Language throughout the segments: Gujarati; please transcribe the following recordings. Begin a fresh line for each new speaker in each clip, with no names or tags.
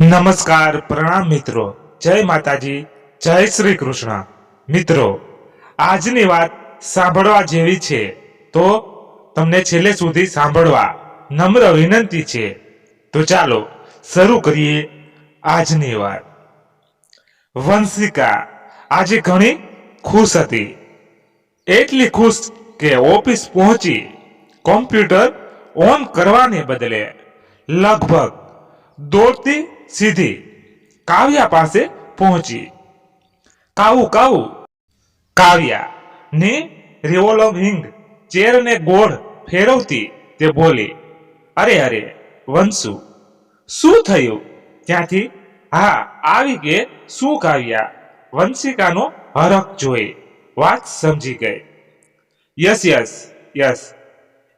નમસ્કાર પ્રણામ મિત્રો. જય માતાજી. જય શ્રી કૃષ્ણ. મિત્રો, આજની વાત સાંભળવા જેવી છે. તો તમને છેલ્લે સુધી સાંભળવા નમ્ર વિનંતી છે. તો ચાલો શરૂ કરીએ આજની વાત. વંશિકા આજે ઘણી ખુશ હતી. એટલી ખુશ કે ઓફિસ પહોંચી કોમ્પ્યુટર ઓન કરવાને બદલે લગભગ દોડતી સીધી કાવ્યા પાસે પહોંચી. કાવું કાવું કાવ્યા ને રિવોલ્વિંગ ચેરને ગોળ ફેરવતી તે બોલી, અરે અરે, વંશુ, શું થયું? ત્યાંથી હા, આવી કે શું કાવ્યા? વંશિકાનો હરખ જોઈ, વાત સમજી ગઈ. યસ યસ યસ,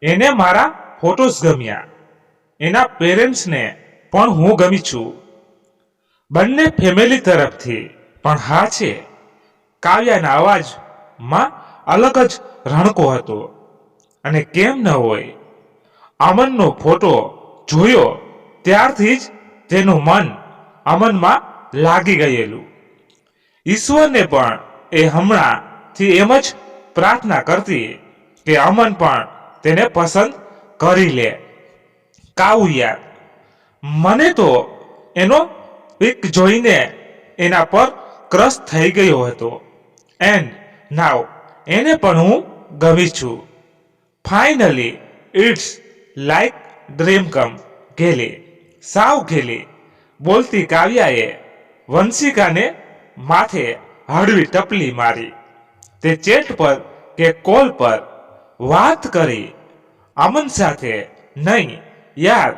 એને મારા ફોટોસ ગમ્યા. એના પેરેન્ટ્સને પણ હું ગમી છું. બંને ફેમિલી તરફથી. પણ હા છે, કાવ્યાના અવાજમાં અલગ જ રણકો હતો. અને કેમ ન હોય? અમનનો ફોટો જોયો ત્યારથી જ તેનું મન અમનમાં લાગી ગયેલું. ઈશ્વરને પણ એ હમણાંથી એમ જ પ્રાર્થના કરતી કે અમન પણ તેને પસંદ કરી લે. કાવું યાર મને તો એનો પિક જોઈને એના પર ક્રશ થઈ ગયો હતો. એન્ડ નાવ એને પણ હું ગમી છું. Finally it's like dream come ઘેલી સાવ ગેલી. બોલતી કાવ્યાએ વંશિકાને માથે હળવી ટપલી મારી. તે ચેટ પર કે કોલ પર વાત કરી. અમન સાથે નહીં, યાર,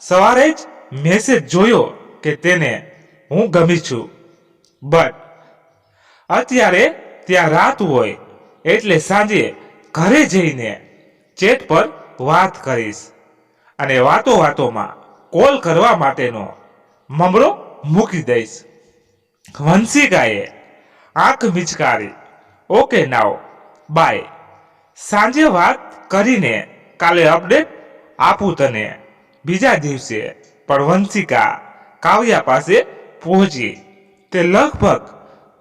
સવારે જ મેસેજ જોયો. કે તેને હું ગમી છું. બટ અત્યારે ત્યાં રાત હોય એટલે સાંજે ઘરે જઈને ચેટ પર વાત કરીશ. અને વાતો વાતોમાં કોલ કરવા માટેનો મમરો મૂકી દઈશ. વંશિકાએ આંખ મિચકારી. Okay now. બાય. સાંજે વાત કરીને કાલે અપડેટ આપું તને. બીજા દિવસે. પણ વંશિકા કાવ્યા પાસે પહોંચી. તે લગભગ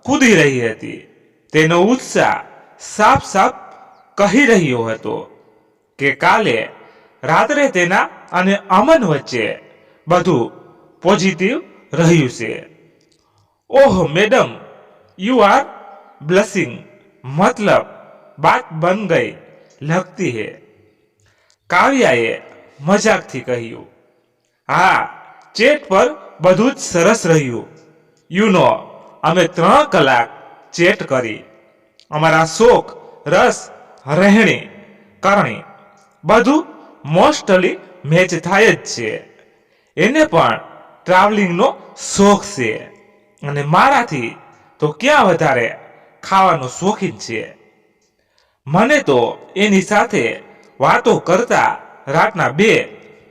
કૂદી રહી હતી. તેનો ઉત્સાહ સાફ સાફ કહી રહ્યો હતો કે કાલે રાત્રે તેના અને અમન વચ્ચે બધું પોઝિટિવ રહ્યું છે. Oh madam you are blessing મતલબ, બાત બન ગઈ લગતી હે. કાવ્યાએ મજાકથી કહ્યું, હા, ચેટ પર બધું જ સરસ રહ્યું. યુ નો અમે ત્રણ કલાક ચેટ કરી. અમારા શોખ રસ, રહેણી, કરણી, બધું મોસ્ટલી મેચ થાય જ છે. એને પણ ટ્રાવેલિંગનો શોખ છે. અને મારાથી તો ક્યાં વધારે ખાવાનો શોખીન છે. મને તો એની સાથે વાતો કરતા રાતના બે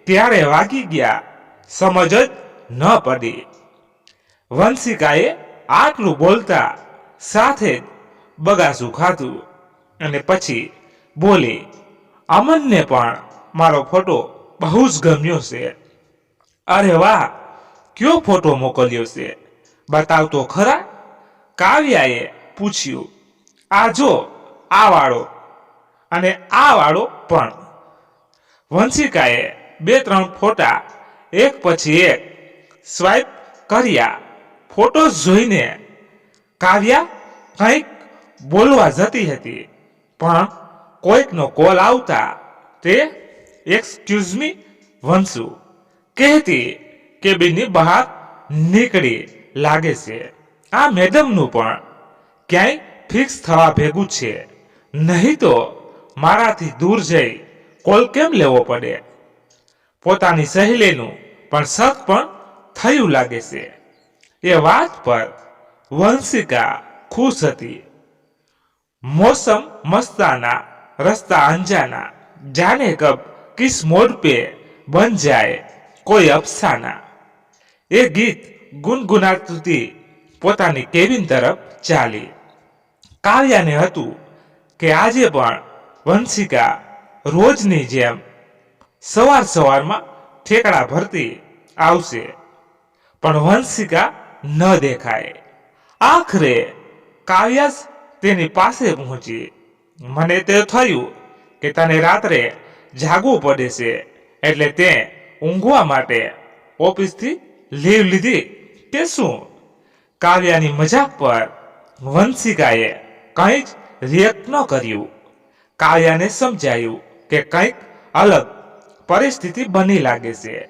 ત્યારે વાગી ગયા. સમજ જ ન પડી. વંશિકાએ આટલું બોલતા સાથે જ બગાસું ખાધું અને પછી બોલી, અમનને પણ મારો ફોટો બહુ જ ગમ્યો છે. અરે વાહ! કયો ફોટો મોકલ્યો છે? બતાવતો ખરા? કાવ્યાએ પૂછ્યું આ જો આ વાળો અને આ વાળો પણ. વંશિકાએ બે ત્રણ ફોટા, એક પછી એક સ્વાઇપ કર્યા. ફોટોસ જોઈને કાવ્યા કંઈક બોલવા જતી હતી, પણ કોઈકનો કોલ આવતા તે એક્સક્યુઝ મી વંશુ. કહેતી કેબિનની બહાર નીકળી લાગે છે. આ મેડમનું પણ ક્યાંય ફિક્સ થવા ભેગું છે. નહીં તો મારાથી દૂર જઈ કોલ કેમ લેવો પડે? પોતાની સહેલીનું પણ શક પણ થયું લાગે છે. એ વાત પર વંશિકા ખુશ હતી. મોસમ મસ્તાના, રસ્તા અંજાના જાને કબ કિસ મોડ પે બન જાય કોઈ અફસાના. એ ગીત ગુનગુનાતી પોતાની કેબિન તરફ ચાલી. કાવ્યાને હતું કે આજે પણ વંશિકા રોજની જેમ સવાર સવારમાં ઠેકડા ભરતી આવશે. પણ વંશિકા ન દેખાય. આખરે કાવ્યાસ તેની પાસે પહોંચી. મને તે થયું કે તને રાત્રે જાગવું પડે છે, એટલે તે ઊંઘવા માટે ઓફિસથી લીવ લીધી કે શું? કાવ્યાની મજાક પર વંશિકાએ કંઈ જ રિએક્ટ ન કર્યું. કાવ્યાને સમજાયું કે કંઈક અલગ પરિસ્થિતિ બની લાગે છે.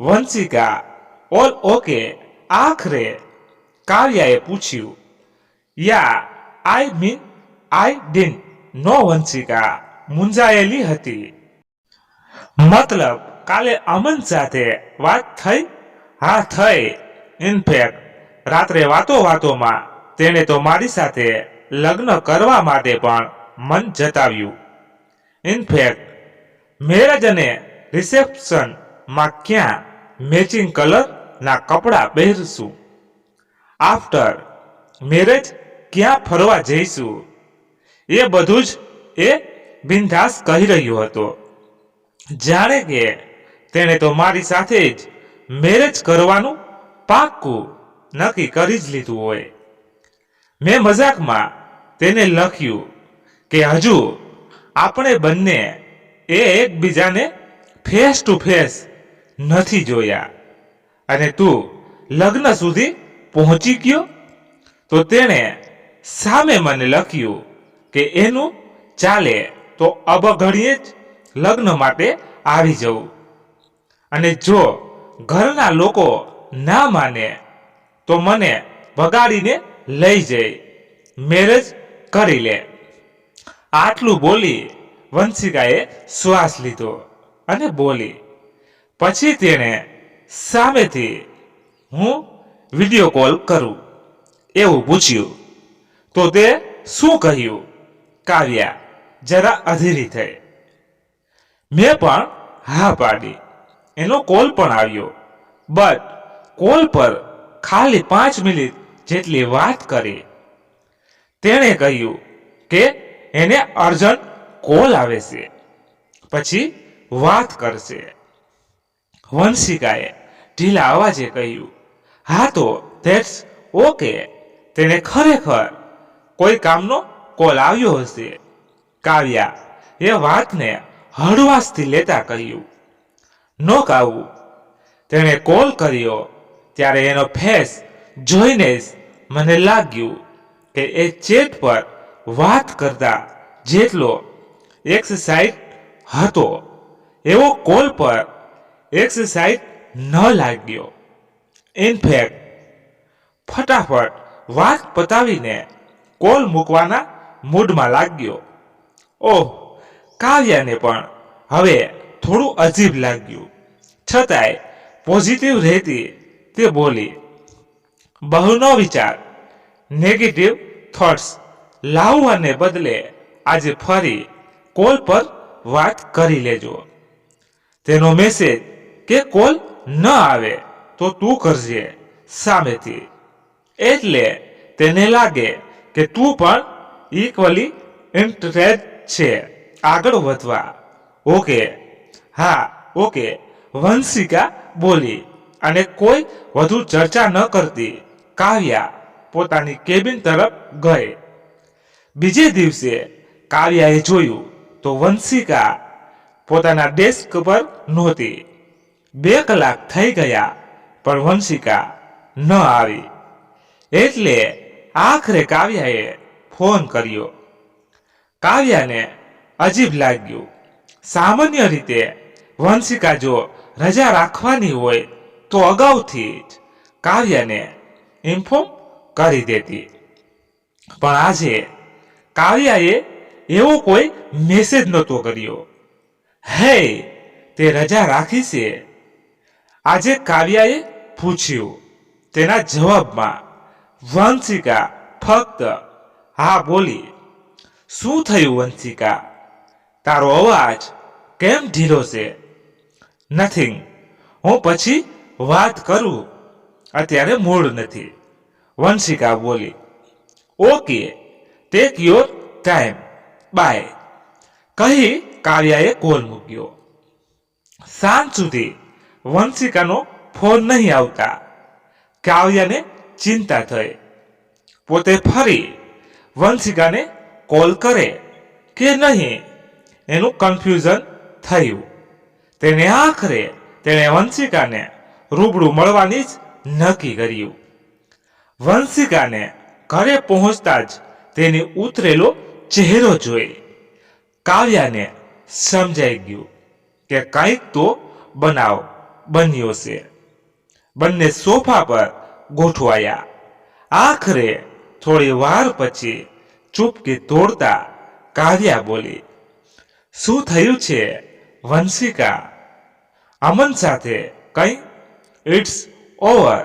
વંશિકા ઓલ ઓકે, આખરે કાવ્યાએ પૂછ્યું, યા, આઈ મીન, આઈ ડિન, નો વંશિકા મૂંઝાયેલી હતી. મતલબ, કાલે અમન સાથે વાત થઈ? હા, થઈ. ઇનફેક્ટ, રાત્રે વાતો વાતોમાં તેણે તો મારી સાથે લગ્ન કરવા માટે પણ મન જતાવ્યું. ઇનફેક્ટ, મેરેજ અને રિસેપ્શનમાં ક્યાં મેચિંગ કલર ના કપડાં પહેરશું. આફ્ટર મેરેજ ક્યાં ફરવા જઈશું? એ બધું જ એ બિંદાસ કહી રહ્યો હતો. જાણે કે તેણે તો મારી સાથે જ મેરેજ કરવાનું પાક્કું નક્કી કરી જ લીધું હોય. મેં મજાકમાં તેને લખ્યું કે, હજુ આપણે બંને એ એકબીજાને ફેસ ટુ ફેસ નથી જોયા. અને તું લગ્ન સુધી પહોંચી ગયો? તો તેણે સામે મને લખ્યું કે એનું ચાલે તો અબઘડીએ જ લગ્ન માટે આવી જવું અને જો ઘરના લોકો ના માને, તો મને બગાડીને લઈ જઈ, મેરેજ કરી લે. આટલું બોલી વંશિકાએ શ્વાસ લીધો અને બોલી પછી તેણે સામેથી હું વીડિયો કોલ કરું. એવું પૂછ્યું. તો તે શું કહ્યું? કાવ્યા જરા અધીરી થઈ. મેં પણ હા પાડી. એનો કોલ પણ આવ્યો. બટ કોલ પર ખાલી પાંચ મિનિટ જેટલી વાત કરી. તેણે કહ્યું કે એને અર્જન્ટ કોલ આવે છે. પછી વાત કરશે. વંશિકાએ ઢીલા અવાજે કહ્યું, હા તો ધેટ્સ ઓકે તેને ખરેખર કોઈ કામનો કોલ આવ્યો હશે. કાવ્યા એ વાતને હળવાશથી લેતા કહ્યું, નો કાવું. તેણે કોલ કર્યો, ત્યારે એનો ફેસ જોઈને જ મને લાગ્યું કે એ ચેટ પર વાત કરતા જેટલો એક્સસાઇટ હતો, એવો કોલ પર એક્સસાઇટ ન લાગ્યો. ઇનફેક્ટ ફટાફટ વાત પતાવીને કોલ મૂકવાના મૂડમાં લાગ્યો. ઓહ, કાવ્યાને પણ હવે થોડું અજીબ લાગ્યું. છતાંય પોઝિટિવ રહેતી તે બોલી, બહુનો વિચાર નેગેટિવ થોટ્સ લાવવાને બદલે આજે ફરી કોલ પર વાત કરી લેજો. તેનો મેસેજ કે કોલ ન આવે, તો તું કરજે સામેથી. એટલે તેને લાગે કે તું પણ ઇક્વલી ઇન્ટરેસ્ટ છે. આગળ વધવા. ઓકે હા ઓકે વંશિકા બોલી, અને કોઈ વધુ ચર્ચા ન કરતી. કાવ્યા પોતાની કેબિન તરફ ગઈ. બીજે દિવસે કાવ્યાએ જોયું તો વંશિકા પોતાના ડેસ્ક પર નહોતી. બે કલાક થઈ ગયા, પણ વંશિકા ન આવી. એટલે આખરે કાવ્યાએ ફોન કર્યો. કાવ્યાને અજીબ લાગ્યું. સામાન્ય રીતે વંશિકા જો રજા રાખવાની હોય તો અગાઉથી જ કાવ્યાને ઇન્ફોર્મ કરી દેતી. પણ આજે કાવ્યાએ એવો કોઈ મેસેજ નહોતો કર્યો. હે, તે રજા રાખી છે? આજે કાવ્યાએ પૂછ્યું, તેના જવાબમાં, વંશિકા, ફક્ત, હા, બોલી, શું થયું વંશિકા? તારો અવાજ કેમ ઢીલો છે? નથિંગ. હું પછી વાત કરું. અત્યારે મૂડ નથી. વંશિકા બોલી, okay, take your time. Bye. કહી કાવ્યાએ કોલ મૂક્યો. સાંજ સુધી વંશિકાનો ફોન નહીં આવતા. કાવ્યાને ચિંતા થઈ. પોતે ફરી વંશિકાને કોલ કરે કે નહીં? એનું કન્ફ્યુઝન થયું. તેને આખરે તેણે વંશિકાને રૂબરૂ મળવાની જ નક્કી કર્યું. વંશિકાને ઘરે પહોંચતા જ તેની ઉતરેલો ચહેરો જોઈ. કાવ્યાને સમજાઈ ગયું કે કંઈક તો બનાવ. બન્યો છે. બંને સોફા પર ગોઠવાયા. આખરે થોડી વાર પછી ચૂપકી તોડતા કાવ્યા બોલી, શું થયું છે, વંશિકા? અમન સાથે કંઈ? ઇટ્સ ઓવર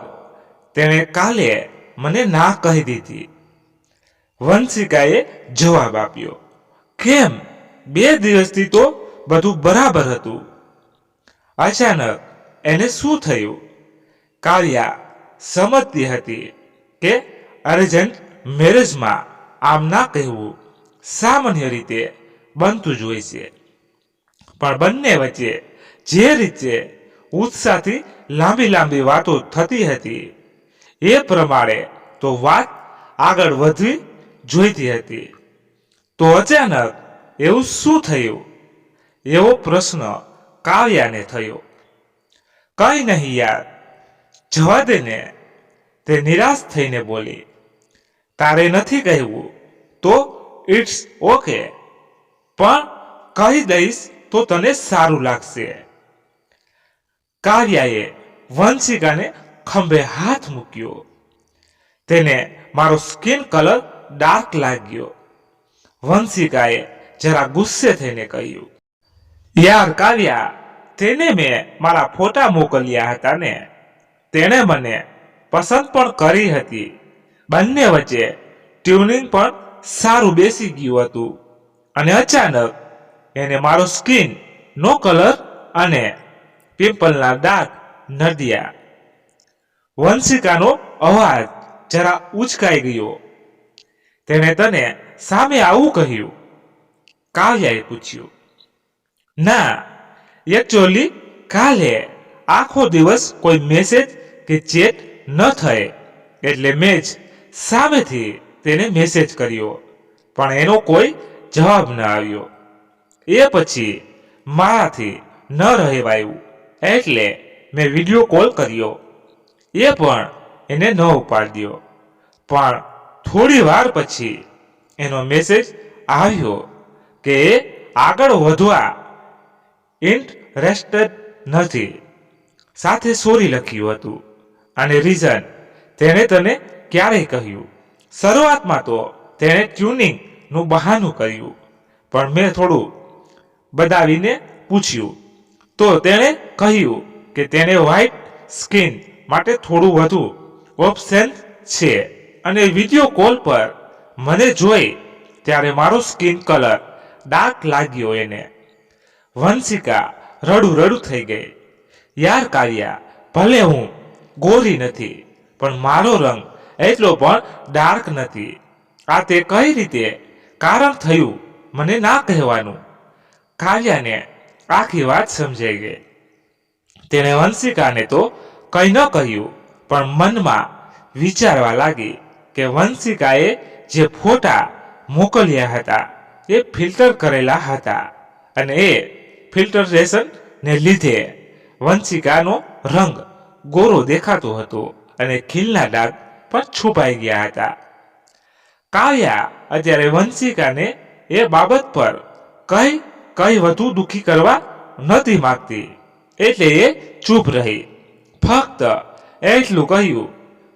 તેણે કાલે મને ના કહી દીધી. વંશિકાએ જવાબ આપ્યો, કેમ? બે દિવસથી તો બધું બરાબર હતું. અચાનક એને શું થયું? કાવ્યા સમજતી હતી કે અર્જન્ટ મેરેજમાં આમ ના કહેવું સામાન્ય રીતે બનતું જ હોય છે. પણ બંને વચ્ચે જે રીતે ઉત્સાહથી લાંબી લાંબી વાતો થતી હતી, એ પ્રમાણે તો વાત આગળ વધવી જોઈતી હતી. તો અચાનક એવું શું થયું? એવો પ્રશ્ન કાવ્યાને થયો. કઈ નહીં યાર. જવા દે ને. તે નિરાશ થઈને બોલી, તારે નથી કહેવું તો ઇટ્સ ઓકે પણ કહી દઈશ તો તને સારું લાગશે. કાવ્યાએ વંશિકાને ખંભે હાથ મૂક્યો. તેને મારો સ્કિન કલર ડાર્ક લાગ્યો. વંશિકાએ જરા ગુસ્સે થઈને કહ્યું, યાર કાવ્યા તેને મેં મારા ફોટા મોકલ્યા હતા ને. તેણે મને પસંદ પણ કરી હતી. બંને વચ્ચે ટ્યુનિંગ પણ સારું બેસી ગયું હતું. અને અચાનક એને મારો સ્કિન નો કલર અને પિમ્પલના દાગ નડ્યા. વંશિકાનો અવાજ જરા ઉચકાઈ ગયો. તેણે તને સામે આવું કહ્યું? કાવ્યાએ પૂછ્યું. ના એકચ્યુઅલી કાલે આખો દિવસ કોઈ મેસેજ કે ચેટ ન થાય એટલે મેં જ સામેથી તેને મેસેજ કર્યો. પણ એનો કોઈ જવાબ ન આવ્યો. એ પછી મારાથી ન રહેવાયું. એટલે મેં વીડિયો કોલ કર્યો. એ પણ એને ન ઉપાડ્યો. પણ થોડી વાર પછી એનો મેસેજ આવ્યો કે આગળ વધવા ઇન્ટરેસ્ટેડ નથી. સાથે સોરી લખ્યું હતું. અને રીઝન તેણે તને ક્યારેય કહ્યું. શરૂઆતમાં તો તેણે ટ્યુનિંગનું બહાનું કર્યું. પણ મેં થોડું બદાવીને પૂછ્યું. તો તેણે કહ્યું કે તેને વ્હાઇટ સ્કિન માટે થોડું વધુ ઓપ્શન છે. અને વીડિયો કોલ પર મને જોઈ ત્યારે મારો સ્કિન કલર ડાર્ક લાગ્યો એને. વંશિકા રડું રડું થઈ ગઈ. યાર કાવ્યા ભલે હું ગોરી નથી, પણ મારો રંગ એટલો પણ ડાર્ક નથી. આ તે કઈ રીતે? કારણ થયું મને ના કહેવાનું. કાવ્યાને આખી વાત સમજાઈ ગઈ. તેણે વંશિકાને તો કંઈ ન કહ્યું, પણ મનમાં વિચારવા લાગી કે વંશિકાએ જે ફોટા મોકલ્યા હતા, એ ફિલ્ટર કરેલા હતા અને એ ફિલ્ટરેશન ને લીધે વંશિકાનો રંગ ગોરો દેખાતો હતો અને ખીલના ડાઘ પણ છુપાઈ ગયા હતા. કાવ્યા અત્યારે વંશિકાને એ બાબત પર કઈ કઈ વધુ દુઃખી કરવા નથી માંગતી. એટલે એ ચૂપ રહી. ફક્ત એટલું કહ્યું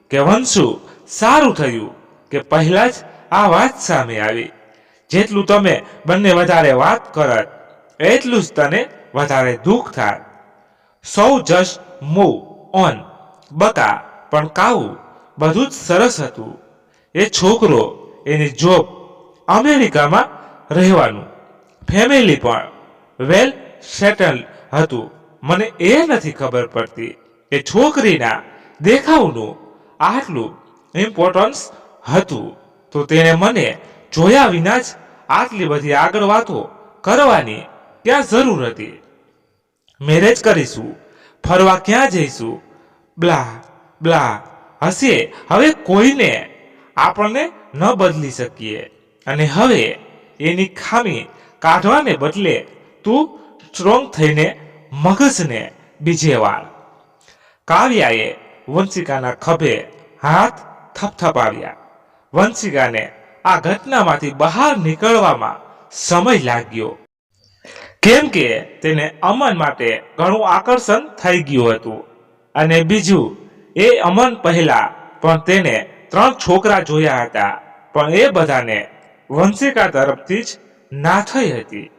કે, વંશુ, સારું થયું કે પહેલા જ આ વાત સામે આવી. જેટલું તમે બંને વધારે વાત કરત એટલું જ તને વધારે દુઃખ થાય. સૌ જસ્ટ મૂવ ઓન, બકા, પણ કાવું, બધું જ સરસ હતું. એ છોકરો, એની જોબ, અમેરિકામાં રહેવાનું. ફેમિલી પણ, વેલ સેટલ હતું. મને એ નથી ખબર પડતી. કે છોકરીના દેખાવનું આટલું ઇમ્પોર્ટન્સ હતું. તો તેણે મને જોયા વિના જ આટલી બધી આગળ વાતો કરવાની ક્યાં જરૂર હતી. મેરેજ કરીશું, ફરવા ક્યાં જઈશું? બ્લા બ્લા હશે હવે કોઈને આપણને ન બદલી શકીએ. અને હવે એની ખામી કાઢવાને બદલે તું સ્ટ્રોંગ થઈને મગજને બીજે વાળ કાવ્યાએ વંશિકાના ખભે હાથ થપથપાવ્યા. વંશિકાને આ ઘટનામાંથી બહાર નીકળવામાં સમય લાગ્યો. કેમ કે તેને અમન માટે ઘણું આકર્ષણ થઈ ગયું હતું. અને બીજું, એ અમન પહેલા પણ તેને ત્રણ છોકરા જોયા હતા, પણ એ બધાને વંશિકા તરફથી જ ના થઈ હતી.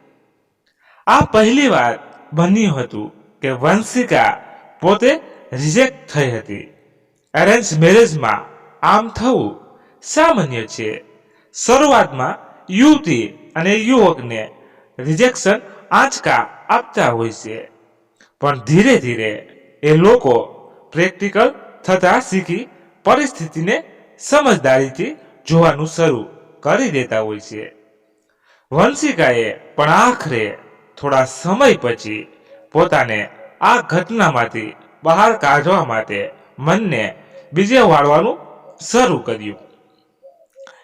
આ પહેલી વાર બન્યું હતું કે વંશિકા પોતે રિજેક્ટ થઈ હતી. અરેન્જ મેરેજમાં આમ થવું સામાન્ય છે. શરૂઆતમાં યુવતી અને યુવકને રિજેક્શન આંચકા આપતા હોય છે. પણ ધીરે ધીરે એ લોકો પ્રેક્ટિકલ થતા શીખી પરિસ્થિતિને સમજદારીથી જોવાનું શરૂ કરી દેતા હોય છે. વંશિકાએ પણ આખરે થોડા સમય પછી પોતાને આ ઘટનામાંથી બહાર કાઢવા માટે મનને બીજે વાળવાનું શરૂ કર્યું.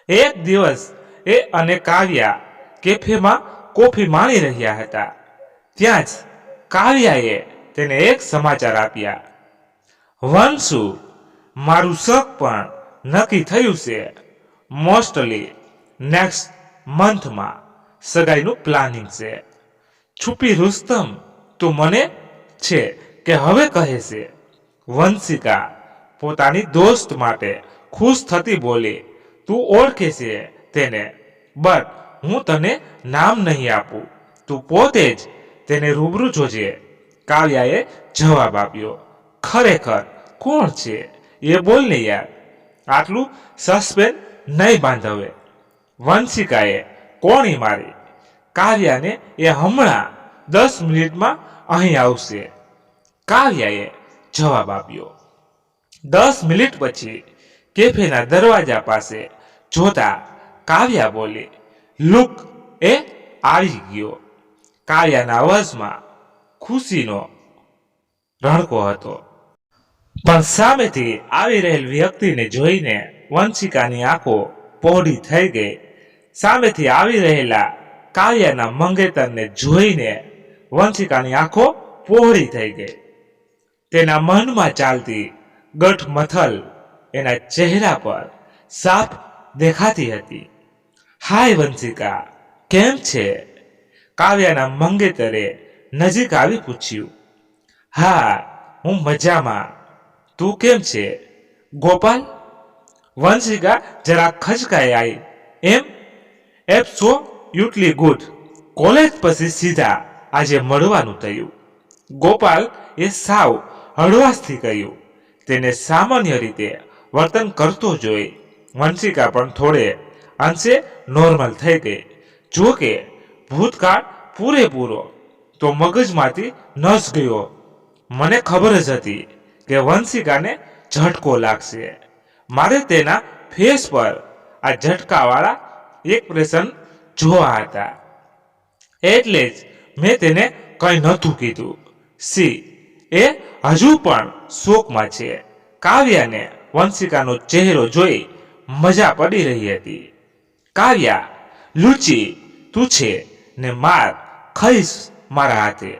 એક દિવસ એ અને કાવ્યા કેફેમાં કોફી માણી રહ્યા હતા. ત્યાં જ કાવ્યાએ તેને એક સમાચાર આપ્યા. વંશુ, મારું શક પણ નક્કી થયું છે. મોસ્ટલી નેક્સ્ટ મંથમાં સગાઈનું પ્લાનિંગ છે. છુપી રુસ્તમ તું મને છે કે હવે કહે છે. વંશિકા પોતાની દોસ્ત માટે ખુશ થતી બોલી, તું ઓળખે છે તેને. બટ હું તને નામ નહીં આપું. તું પોતે જ તેને રૂબરૂ જોજે. કાવ્યાએ જવાબ આપ્યો, ખરેખર કોણ છે? એ બોલ ને યાર. આટલું સસ્પેન્સ નહીં બાંધવે. વંશિકાએ કોણી મારી. કાવ્યાને એ હમણાં દસ મિનિટમાં અહીં આવશે. કાવ્યાએ જવાબ આપ્યો, દસ મિનિટ પછી કેફેના દરવાજા પાસે જોતા કાવ્યા બોલી લુક એ આવી ગયો. કાળિયાના અવાજમાં ખુશીનો રણકો હતો. પણ સામેથી આવી રહેલ વ્યક્તિને જોઈને વંશિકાની આંખો પહોળી થઈ ગઈ. સામેથી આવી રહેલા કાવ્યાના મંગેતરને જોઈને વંશિકાની આંખો પહોળી થઈ ગઈ. તેના મનમાં ચાલતી ગઠ મથલ એના ચહેરા પર સાફ દેખાતી હતી. હાય વંશિકા, કેમ છે? કાવ્યાના મંગેતરે નજીક આવી પૂછ્યું. હા, હું મજામાં. તું કેમ છે? ગોપાલ? વંશિકા જરા ખચકાઈ આવી એમ સો યુટલી ગુડ. કોલેજ પછી સીધા આજે મળવાનું થયું. ગોપાલ એ સાવ હળવાશથી કહ્યું. તેને સામાન્ય રીતે વર્તન કરતો જોઈ વંશિકા પણ થોડે અંશે નોર્મલ થઈ ગઈ. જો કે, ભૂતકાળ પૂરેપૂરો, તો મગજમાંથી નસ ગયો. મને ખબર જ હતી કે વંશિકાને ઝટકો લાગશે. મારે તેના ફેસ પર આ ઝટકાવાળા એક્સપ્રેશન જોવા હતા. એટલે જ મેં તેને કંઈ નહોતું કીધું. સી, એ હજુ પણ શોકમાં છે. કાવ્યાને વંશિકાનો ચહેરો જોઈ મજા પડી રહી હતી. કાવ્યા લુચી તું છે ને માર ખઈશ મારા હાથે.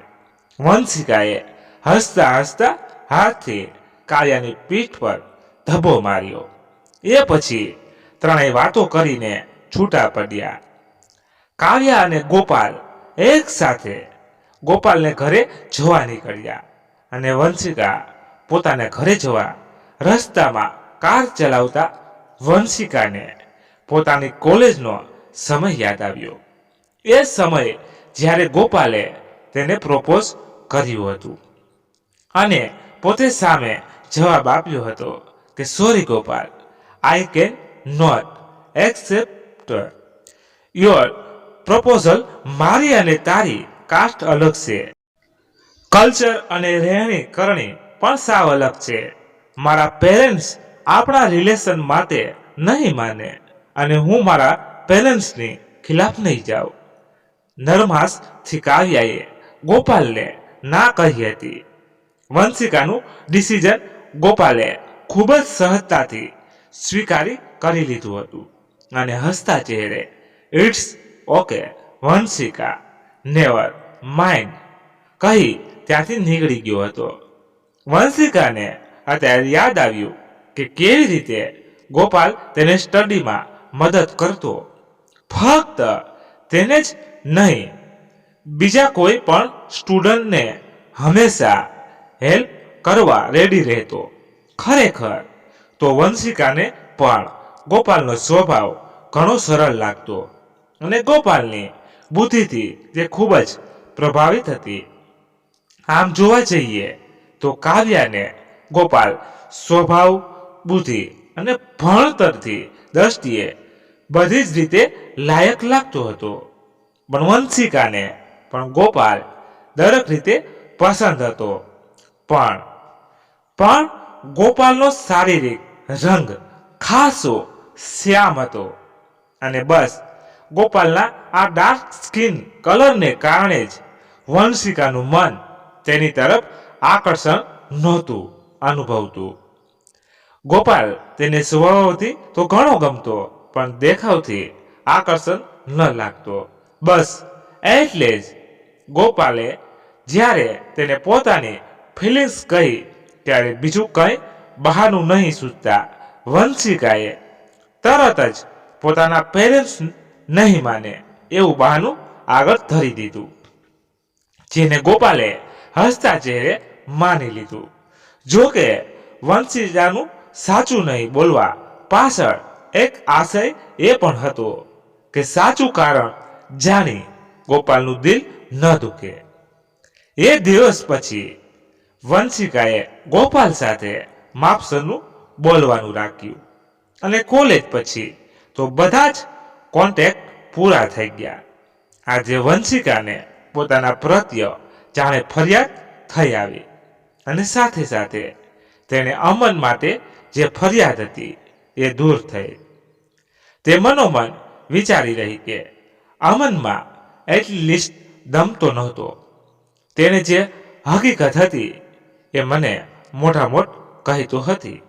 વંશિકાએ હસતા હસતા હાથથી કાવ્યાની પીઠ પર ધબ્બો માર્યો. એ પછી ત્રણેય વાતો કરીને છૂટા પડ્યા. કાવ્યા અને ગોપાલ એક સાથે ગોપાલને ઘરે જવા નીકળ્યા અને વંશિકા પોતાને ઘરે જવા રસ્તામાં કાર ચલાવતા વંશિકાને પોતાની કોલેજનો સમય યાદ આવ્યો. એ સમય જ્યારે ગોપાલે તેને પ્રપોઝ કર્યું હતું. અને પોતે સામે જવાબ આપ્યો હતો કે sorry Gopal. I can not accept your proposal મારી અને તારી કાસ્ટ અલગ છે. કલ્ચર અને રહેણી કરણી પણ સાવ અલગ છે. મારા પેરેન્ટ્સ આપણા રિલેશન માટે નહીં માને. અને હું મારા પેરેન્ટ્સની ખિલાફ નહીં જાઉં. નરમાસથી કાવ્યાએ ગોપાલને ના કહી હતી. વંશિકાનું ડિસિઝન ગોપાલે ખૂબ જ સહજતાથી સ્વીકારી કરી લીધું હતું અને હસતા ચહેરે it's okay Vanshika never mind કહી ત્યાંથી નીકળી ગયો હતો. વંશિકાને અત્યારે યાદ આવ્યું કે કેવી રીતે ગોપાલ તેને સ્ટડીમાં મદદ કરતો. ફક્ત તેને જ નહીં, બીજા કોઈ પણ સ્ટુડન્ટને હંમેશા હેલ્પ કરવા રેડી રહેતો. ખરેખર તો વંશિકાને પણ ગોપાલનો સ્વભાવ ઘણો સરળ લાગતો અને ગોપાલની બુદ્ધિથી તે ખૂબ જ પ્રભાવિત હતી. આમ જોવા જઈએ તો કાવ્યાને ગોપાલ સ્વભાવ, બુદ્ધિ અને ભણતરથી દ્રષ્ટિએ બધી જ રીતે લાયક લાગતો હતો. પણ વંશિકાને પણ ગોપાલ દરેક રીતે પસંદ હતો. પણ પણ ગોપાલનો શારીરિક રંગ ખાસો શ્યામ હતો. અને બસ, ગોપાલના આ ડાર્ક સ્કિન કલરને કારણે જ વંશિકાનું મન તેની તરફ આકર્ષણ નહોતું અનુભવતું. ગોપાલ તેને સ્વભાવથી તો ઘણો ગમતો. પણ દેખાવથી આકર્ષણ ન લાગતો. બસ, એટલે જ ગોપાલે જ્યારે તેને પોતાની ફિલિંગ્સ કહી, ત્યારે બીજું કંઈ બહાનું નહીં સૂચતા. વંશિકાએ તરત જ પોતાના પેરેન્ટ્સ નહીં માને એવું બહાનું આગળ ધરી દીધું, જેને ગોપાલે હસતા ચહેરે માની લીધું. જોકે વંશીજાનું સાચું નહીં બોલવા પાછળ એક આશય એ પણ હતો કે સાચું કારણ જાણી ગોપાલનું દિલ ન દુખે. એ દિવસ પછી વંશિકાએ ગોપાલ સાથે માપસરનું બોલવાનું રાખ્યું અને કોલેજ પછી તો બધા જ કોન્ટેક્ટ પૂરા થઈ ગયા. આજે વંશિકાને પોતાના પ્રત્ય જાણે ફરિયાદ થઈ આવી અને સાથે સાથે તેણે અમન માટે જે ફરિયાદ હતી એ દૂર થઈ. તે મનોમન વિચારી રહી કે અમનમાં એટલી લિસ્ટ દમતો નહોતો. તેને જે હકીકત હતી એ મને મોટા મોટ કહેતો હતી.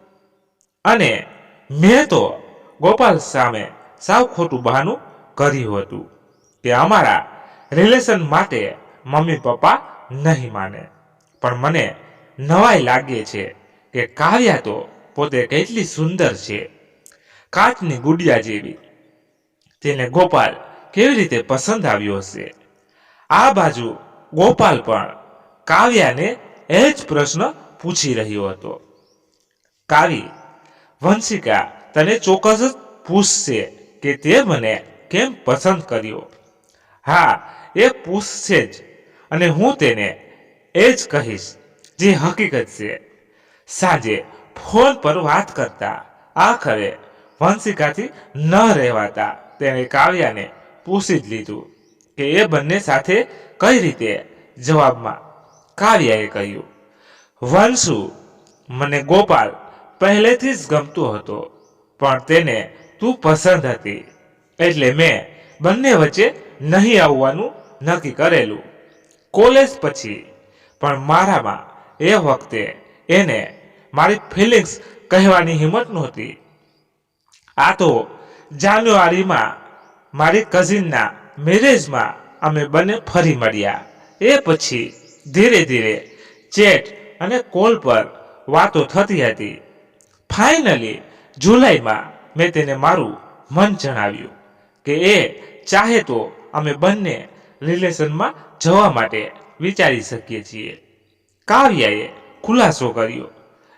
અને મેં તો ગોપાલ સામે સાવ ખોટું બહાનું કર્યું હતું કે અમારા રિલેશન માટે મમ્મી પપ્પા નહીં માને. પણ મને નવાઈ લાગે છે કે કાવ્યા તો પોતે કેટલી સુંદર છે. કાચની ગુડિયા જેવી. તેને ગોપાલ કેવી રીતે પસંદ આવ્યો હશે? આ બાજુ ગોપાલ પણ કાવ્યાને એ જ પ્રશ્ન પૂછી રહ્યો હતો. કાવી, વંશિકા, તને ચોક્કસ જ પૂછશે કે તે મને કેમ પસંદ કર્યો? હા, એ પૂછશે જ. અને હું તેને એ જ કહીશ, જે હકીકત છે. સાંજે ફોન પર વાત કરતા. આખરે વંશિકાથી ન રહેવાતા. તેણે કાવ્યાને પૂછી જ લીધું કે એ બંને સાથે કઈ રીતે? જવાબમાં કાવ્યાએ કહ્યું, વંશુ મને ગોપાલ પહેલેથી જ ગમતો હતો, પણ તેને તું પસંદ હતી. એટલે મેં બંને વચ્ચે નહીં આવવાનું નક્કી કરેલું. કોલેજ પછી, પણ મારામાં એ વખતે એને મારી ફિલિંગ્સ કહેવાની હિંમત નહોતી. આ તો જાન્યુઆરીમાં મારી કઝિનના મેરેજમાં અમે બંને ફરી મળ્યા. એ પછી ધીરે ધીરે ચેટ અને કોલ પર વાતો થતી હતી. ફાઇનલી જુલાઈમાં મેં તેને મારું મન જણાવ્યું કે એ ચાહે તો અમે બંને રિલેશનમાં જવા માટે વિચારી શકીએ છીએ. કાવ્યાએ ખુલાસો કર્યો.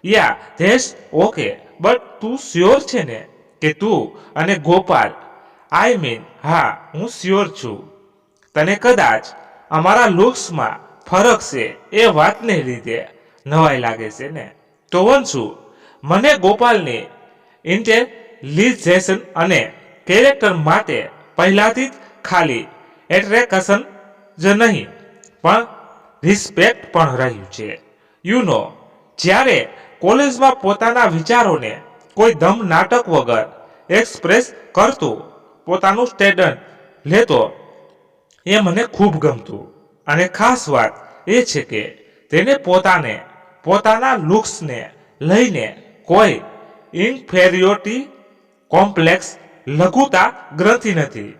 યા ધેટ્સ ઓકે બટ તું શ્યોર છે ને કે તું અને ગોપાલ આઈ મીન હા, હું શ્યોર છું. તને કદાચ અમારા લુક્સમાં ફરક છે એ વાતને લીધે નવાઈ લાગે છે ને. તો વંશુ, મને ગોપાલની ઇન્ટેલિજેશન અને કેરેક્ટર માટે પહેલાથી જ ખાલી એટ્રેકશન જ નહીં, પણ રિસ્પેક્ટ પણ રહ્યું છે. યુ નો જ્યારે કોલેજમાં પોતાના વિચારોને કોઈ દમ નાટક વગર એક્સપ્રેસ કરતો, પોતાનું સ્ટેન્ડર્ડ લેતો, એ મને ખૂબ ગમતું. અને ખાસ વાત એ છે કે તેને પોતાને, પોતાના લુક્સને લઈને કોઈ ઇન્ફેરિયોરિટી કોમ્પ્લેક્સ લઘુતા ગ્રંથિ નથી.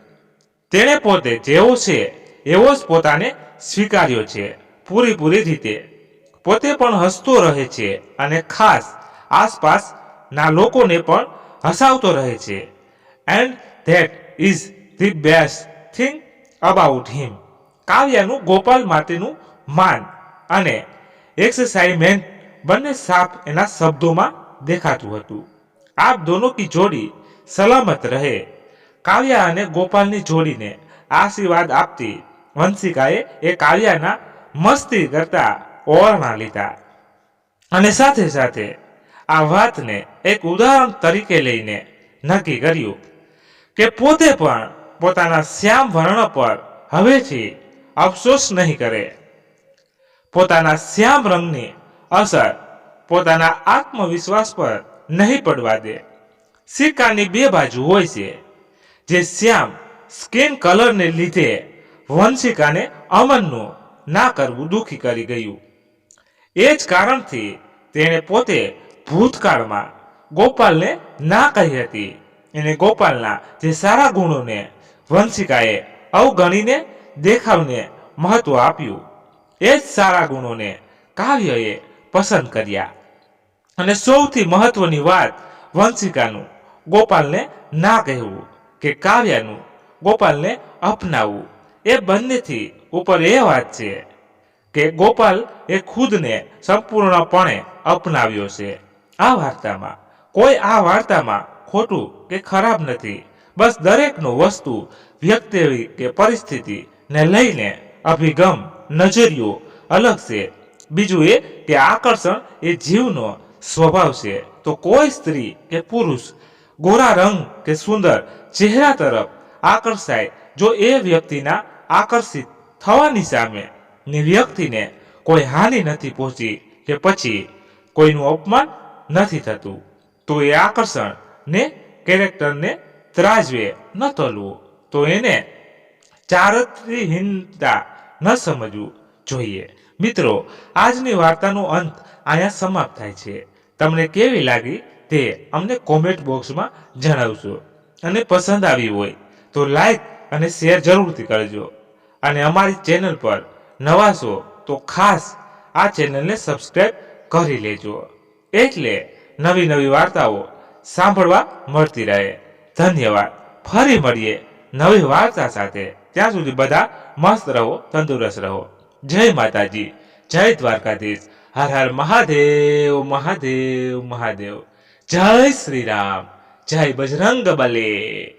તેણે પોતે જેવો છે એવો જ પોતાને સ્વીકાર્યો છે. પૂરીપૂરી રીતે. પોતે પણ હસતો રહે છે અને ખાસ આસપાસના લોકોને પણ હસાવતો રહે છે. And that is the best thing about him કાવ્યાનું Gopal માટેનું માન અને એક્સરસાઇઝમેન્ટ બંને સાફ એના શબ્દોમાં દેખાતું હતું. આપ દોનો કી જોડી સલામત રહે. કાવ્યા અને ગોપાલની જોડીને આશીર્વાદ આપતી વંશિકાએ એ કાવ્યાના મસ્તી કરતા ઓરણા લીધા અને સાથે સાથે આ વાતને એક ઉદાહરણ તરીકે લઈને નક્કી કર્યું કે પોતે પણ પોતાના શ્યામ વર્ણ પર હવેથી અફસોસ નહીં કરે. પોતાના શ્યામ રંગની અસર પોતાના આત્મવિશ્વાસ પર નહીં પડવા દે. સિક્કાની બે બાજુ હોય છે, જે શ્યામ સ્કિન કલરને લીધે વંશિકાને અમનનું ના કરવું દુઃખી કરી ગયું. એ જ કારણથી તેણે પોતે ભૂતકાળમાં ગોપાલને ના કહી હતી. એને ગોપાલના જે સારા ગુણોને વંશિકાએ અવગણીને, દેખાવને મહત્વ આપ્યું. એ જ સારા ગુણોને કાવ્યએ પસંદ કર્યા. અને સૌથી મહત્વની વાત વંશિકાનું ગોપાલને ના કહેવું કે કાવ્યનું ગોપાલને અપનાવવું. એ બંનેથી ઉપર એ વાત છે કે ગોપાલ એ ખુદને સંપૂર્ણપણે અપનાવ્યો છે. આ વાર્તામાં, કોઈ આ વાર્તામાં ખોટું કે ખરાબ નથી, બસ દરેકનું વસ્તુ વ્યક્તિ કે પરિસ્થિતિને લઈને અભિગમ, નજરિયો અલગ છે. બીજું એ કે આકર્ષણ એ જીવનો સ્વભાવ છે. તો કોઈ સ્ત્રી કે પુરુષ ગોરા રંગ કે સુંદર ચહેરા તરફ આકર્ષાય, જો એ વ્યક્તિના આકર્ષિત થવાની સામે ને વ્યક્તિને કોઈ હાનિ નથી પહોંચી કે પછી કોઈનું અપમાન નથી થતું. તો એ આકર્ષણ ને કેરેક્ટરને ત્રાજવે ન તોલવું. તો એને ચારિત્ર્યહીનતા ન સમજવું જોઈએ. મિત્રો, આજની વાર્તાનો અંત અહીંયા સમાપ્ત થાય છે. તમને કેવી લાગી તે અમને કોમેન્ટ બોક્સમાં જણાવશો અને પસંદ આવી હોય તો લાઈક અને શેર જરૂરથી કરજો. અને અમારી ચેનલ પર નવા છો તો ખાસ આ ચેનલને સબસ્ક્રાઈબ કરી લેજો. એટલે નવી નવી વાર્તાઓ સાંભળવા મળતી રહે. ધન્યવાદ. ફરી મળીએ નવી વાર્તા સાથે. ત્યાં સુધી બધા મસ્ત રહો, તંદુરસ્ત રહો. જય માતાજી. જય દ્વારકાધીશ. હર હર મહાદેવ મહાદેવ મહાદેવ. જય શ્રી રામ. જય બજરંગ બલે.